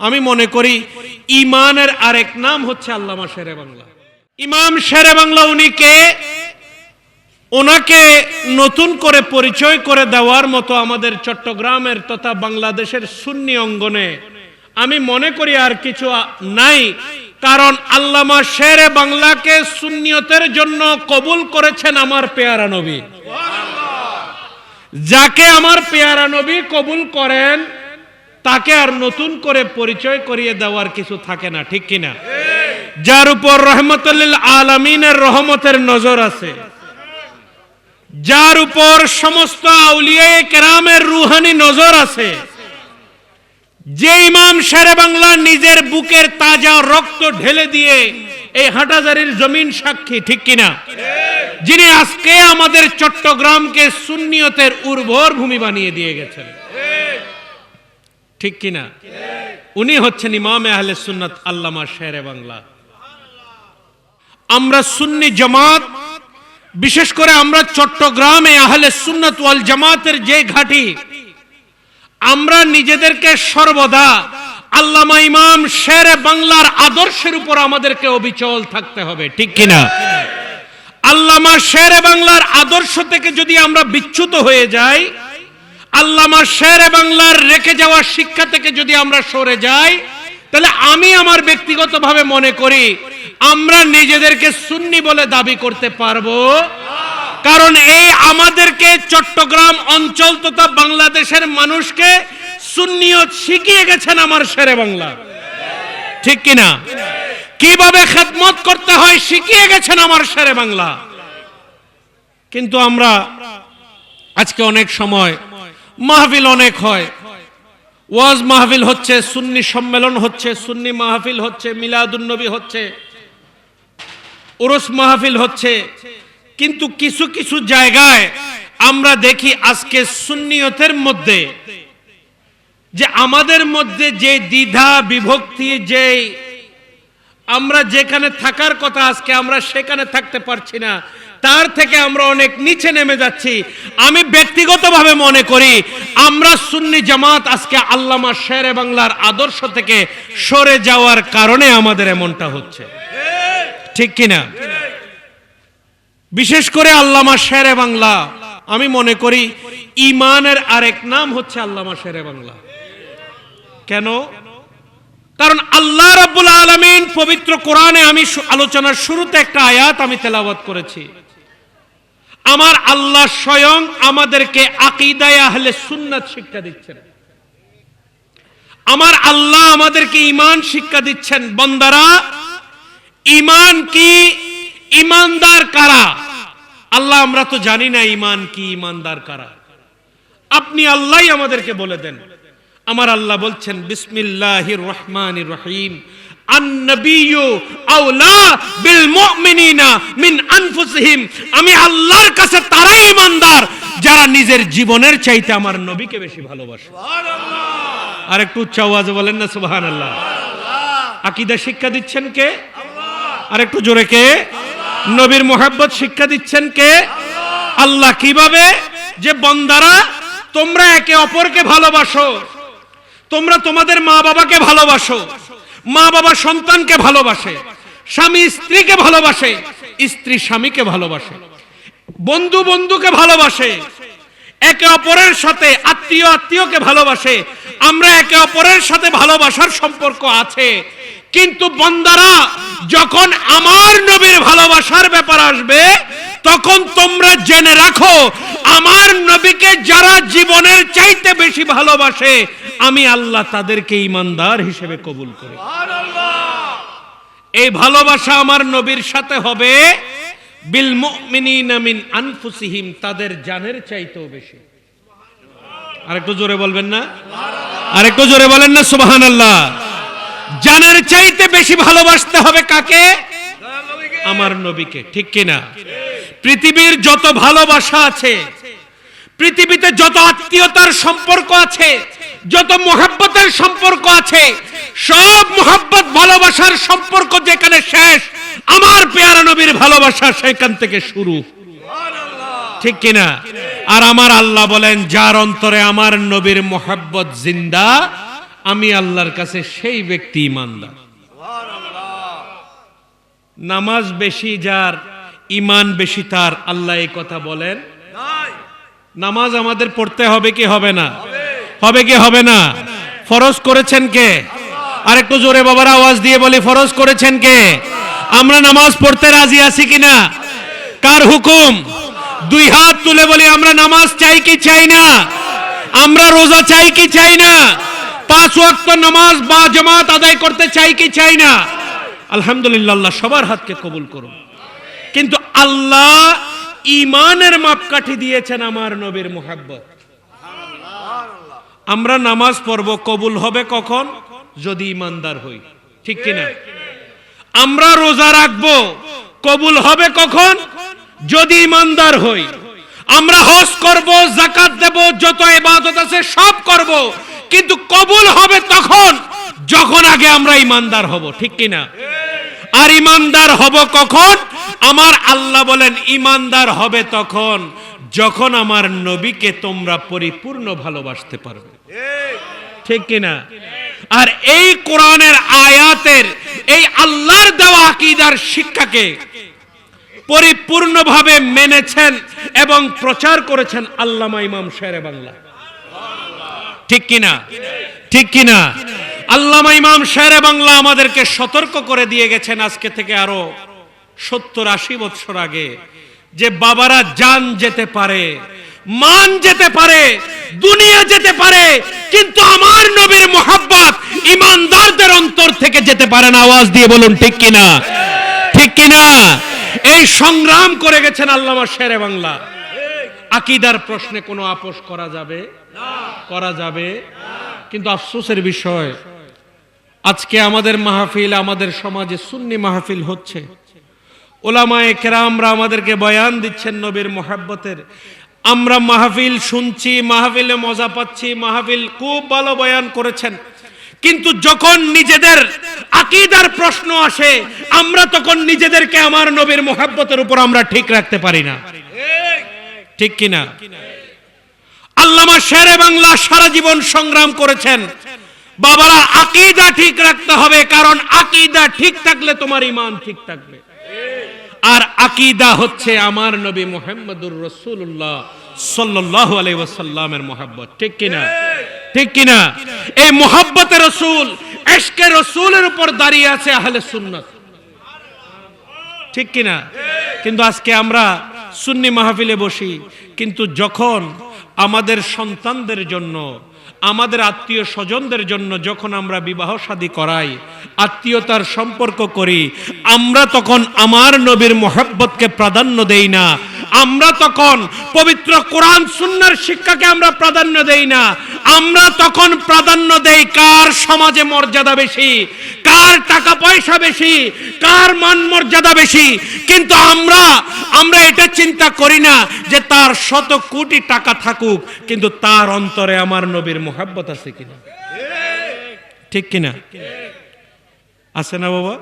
আমি মনে করি ইমানের আরেক নাম হচ্ছে আল্লামা শেরে বাংলা। ইমাম শেরে বাংলা উনি কে? ওনাকে নতুন করে পরিচয় করে দেওয়ার মতো আমাদের চট্টগ্রামের তথা বাংলাদেশের সুন্নি অঙ্গনে আমি মনে করি আর কিছু নাই, কারণ আল্লামা শেরে বাংলাকে সুন্নিয়তের জন্য কবুল করেছেন আমার পেয়ারা নবী। যাকে আমার পেয়ারা নবী কবুল করেন তাকে আর নতুন করে পরিচয় করিয়ে দেওয়ার কিছু থাকে না, ঠিক কিনা? যার উপর রহমতুল্লিল আলমিনের রহমতের নজর আছে। যার উপর সমস্ত আউলিয়ায়ে কেরামের রুহানি নজর আছে। যে ইমাম শেরে বাংলা নিজের বুকের তাজা রক্ত ঢেলে দিয়ে এই হাটাজারির জমিন সাক্ষী, ঠিক কিনা? যিনি আজকে আমাদের চট্টগ্রামকে সুন্নিয়তের উর্বর ভূমি বানিয়ে দিয়ে গেছেন। ঠিক কিনা? উনি হচ্ছেন ইমামে আহলে সুন্নাত আল্লামা শেরে বাংলা। আমরা সুন্নি জামাত, বিশেষ করে আমরা চট্টগ্রামে আহলে সুন্নাত ওয়াল জামাতের যে ঘাটি, আমরা নিজেদেরকে সর্বদা আল্লামা ইমাম শেরে বাংলার আদর্শের উপর আমাদেরকে অবিচল থাকতে হবে, ঠিক কিনা? আল্লামা শেরে বাংলার আদর্শ থেকে যদি আমরা বিচ্যুত হয়ে যাই আল্লামা শেরে বাংলার রেখে যাওয়া শিক্ষা থেকে যদি আমরা সরে যাই, তাহলে আমি আমার ব্যক্তিগতভাবে মনে করি আমরা নিজেদেরকে সুন্নি বলে দাবি করতে পারব। কারণ এই আমাদেরকে চট্টগ্রাম অঞ্চল তথা বাংলাদেশের মানুষকে সুন্নিয়ত শিখিয়ে গেছেন আমার শেরে বাংলা। ঠিক কিনা? কীভাবে খেদমত করতে হয় শিখিয়ে গেছেন আমার শেরে বাংলা। কিন্তু আমরা আজকে অনেক সময় মাহফিল অনেক হয়। ওয়াজ মাহফিল হচ্ছে, সুন্নি সম্মেলন হচ্ছে, সুন্নি মাহফিল হচ্ছে মিলাদুন্নবী হচ্ছে উরস মাহফিল হচ্ছে। কিন্তু কিছু কিছু জায়গায় আমরা দেখি আজকে সুন্নিয়তের মধ্যে, যে আমাদের মধ্যে যে দ্বিধা, বিভক্তি, যে আমরা যেখানে থাকার কথা আজকে আমরা সেখানে থাকতে পারছি না। তার থেকে আমরা অনেক নিচে নেমে যাচ্ছি। আমি ব্যক্তিগতভাবে মনে করি, আমরা সুন্নি জামাত আজকে আল্লামা শেরে বাংলার আদর্শ থেকে সরে যাওয়ার কারণে আমাদের এমনটা হচ্ছে। ঠিক কিনা? বিশেষ করে আল্লামা শেরে বাংলা, আমি মনে করি ইমানের আরেক নাম হচ্ছে আল্লামা শেরে বাংলা। কেন? কারণ আল্লাহ রাব্বুল আলামিন পবিত্র কোরআনে আমি আলোচনার শুরুতে একটা আয়াত আমি তেলাওয়াত করেছি। আমার আল্লাহ স্বয়ং আমাদেরকে আকিদায় আহলে সুন্নাত শিক্ষা দিচ্ছেন। আমার আল্লাহ আমাদেরকে ইমান শিক্ষা দিচ্ছেন। বন্দারা ইমান কি ইমানদার কারা? আল্লাহ, আমরা তো জানি না ইমান কি ইমানদার কারা। আপনি আল্লাহই আমাদেরকে বলে দেন। আমার আল্লাহ বলছেন, বিসমিল্লাহির রহমানির রহিম। মিন আমি আল্লাহর কাছে তারাই ইমানদার যারা নিজের জীবনের চাইতে আমার নবীকে বেশি ভালোবাসে। আর একটু উচ্চ আওয়াজে বলেন না সুবহানাল্লাহ। আকীদা শিক্ষা দিচ্ছেন কে? আর একটু জোরে কে? নবীর মোহাব্বত শিক্ষা দিচ্ছেন কে? আল্লাহ। কীভাবে? যে বন্দারা তোমরা একে অপরকে ভালোবাসো। তোমরা তোমাদের মা বাবাকে ভালোবাসো। মা বাবা সন্তানকে ভালোবাসে, স্বামী স্ত্রীকে ভালোবাসে, স্ত্রী স্বামীকে ভালোবাসে, বন্ধু বন্ধুকে ভালোবাসে, একে অপরের সাথে আত্মীয় আত্মীয়কে ভালোবাসে, আমরা একে অপরের সাথে ভালোবাসার সম্পর্ক আছে। কিন্তু বন্দারা, যখন আমার নবীর ভালোবাসার ব্যাপার আসবে, তখন তোমরা জেনে রাখো, আমার নবীকে যারা জীবনের চাইতে বেশি ভালোবাসে, আমি আল্লাহ তাদেরকে ইমানদার হিসেবে কবুল করি। এই ভালোবাসা আমার নবীর সাথে হবে, বিল মুমিনিনা মিন আনফুসিহিম, তাদের জানের চাইতেও বেশি। আরেকটু জোরে বলবেন না? আরেকটু জোরে বলেন না, সুবহানাল্লাহ। জানের চাইতে বেশি ভালোবাসতে হবে কাকে? আমার নবীকে, ঠিক কিনা? পৃথিবীর যত ভালোবাসা আছে, পৃথিবীতে যত আত্মীয়তার সম্পর্ক আছে, যত মোহাব্বতের সম্পর্ক আছে, সব মোহাব্বত ভালোবাসার সম্পর্ক যেখানে শেষ, আমার পেয়ারা নবীর ভালোবাসা সেখান থেকে শুরু। ঠিক কিনা? আর আমার আল্লাহ বলেন, যার অন্তরে আমার নবীর মোহাব্বত জিন্দা আমি আল্লাহর কাছে সেই ব্যক্তি ইমানদার। নামাজ বেশি যার, ইমান বেশি তার, আল্লাহ এই কথা বলেন। নামাজ আমাদের পড়তে হবে কি হবে না? হবে কি হবে না? ফরজ করেছেন কে? আর একটু জোরে বাবার আওয়াজ দিয়ে বলি, ফরজ করেছেন কে? আমরা নামাজ পড়তে রাজি আছি কিনা কার হুকুম? দুই হাত তুলে বলি, আমরা নামাজ চাই কি চাই না? আমরা রোজা চাই কি চাই না? পাঁচ ওয়াক্ত নামাজ বা জামাত আদায় করতে চাই কি চাই না? আলহামদুলিল্লাহ, সবার হাতকে কবুল করুন। কিন্তু আল্লাহ ইমানের মাপকাঠি দিয়েছেন আমার নবীর মোহাব্বত। আমরা নামাজ পড়ব, কবুল হবে কখন? যদি ইমানদার হই। ঠিক কিনা? আমরা রোজা রাখব, কবুল হবে কখন? যদি ইমানদার হই। আমরা হজ করব জাকাত দেব, যত ইবাদত আছে সব করব। কিন্তু কবুল হবে তখন, যখন আগে আমরা ইমানদার হব, ঠিক কিনা? আর ইমানদার হব কখন? আমার আল্লাহ বলেন, ইমানদার হবে তখন, যখন আমার নবীকে তোমরা পরিপূর্ণ ভালোবাসতে পারবে। ঠিক কিনা? আর এই কোরআনের আয়াতের, এই আল্লাহর দেওয়া আকীদার শিক্ষাকে পরিপূর্ণভাবে মেনেছেন এবং প্রচার করেছেন আল্লামা ইমাম শেরে বাংলা। ঠিক কিনা? ঠিক কিনা? আল্লামা ইমাম শেরে বাংলা আমাদেরকে সতর্ক করে দিয়ে গেছেন আজকে থেকে আরও সত্তর আশি বছর আগে যে বাবারা জান যেতে পারে, মান যেতে পারে, দুনিয়া যেতে পারে, কিন্তু আমার নবীর মোহাব্বত ইমানদারদের অন্তর থেকে যেতে পারে না। আওয়াজ দিয়ে বলুন, ঠিক কিনা? ঠিক কিনা? এই সংগ্রাম করে গেছেন আল্লামা শেরে বাংলা। আকিদার প্রশ্নে কোনো আপোষ করা যাবে? করা যাবে। কিন্তু আফসোসের বিষয়, আজকে আমাদের মাহফিল, আমাদের সমাজে সুন্নি মাহফিল হচ্ছে। ওলামায়ে কেরামরা আমাদেরকে বয়ান দিচ্ছেন নবীর মোহাব্বতের। আমরা মাহফিল শুনছি, মাহফিলে মজা পাচ্ছি, মাহফিল খুব ভালো বয়ান করেছেন। কিন্তু যখন নিজেদের আকিদার প্রশ্ন আসে, আমরা তখন নিজেদেরকে আমার নবীর মোহাব্বতের উপর আমরা ঠিক রাখতে পারি না। ঠিক কিনা? আল্লামা শেরে বাংলা সারা জীবন সংগ্রাম করেছেন। বাবারা, আকিদা ঠিক রাখতে হবে, কারণ আকিদা ঠিক থাকলে তোমার ইমান ঠিক থাকবে। আর আকিদা হচ্ছে আমার নবী মোহাম্মদুর রসুল্লাহ সাল্লাহ আলাই ওয়াসাল্লামের মোহাব্বত। ঠিক কিনা? ঠিক কিনা? এই মোহাব্বতে রসুল, এশকে রসুলের উপর দাঁড়িয়ে আছে আহলে সুন্নত। ঠিক কিনা? কিন্তু আজকে আমরা সুন্নি মাহফিলে বসি, কিন্তু যখন আমাদের সন্তানদের জন্য, আমাদের আত্মীয় স্বজনদের জন্য যখন আমরা বিবাহ শাদী করাই, আত্মীয়তার সম্পর্ক করি, আমরা তখন আমার নবীর মোহাব্বতকে প্রাধান্য দেই না। আমরা তখন পবিত্র কোরআন সুন্নার শিক্ষাকে আমরা প্রাধান্য দেই না। আমরা তখন প্রাধান্য দেই কার সমাজে মর্যাদা বেশি, কার টাকা পয়সা বেশি, কার মান মর্যাদা বেশি? কিন্তু আমরা আমরা এটা চিন্তা করি না যে তার শত কোটি টাকা থাকুক, কিন্তু তার অন্তরে আমার নবীর মোহাব্বত আছে কিনা? ঠিক কিনা? আছে না বাবা?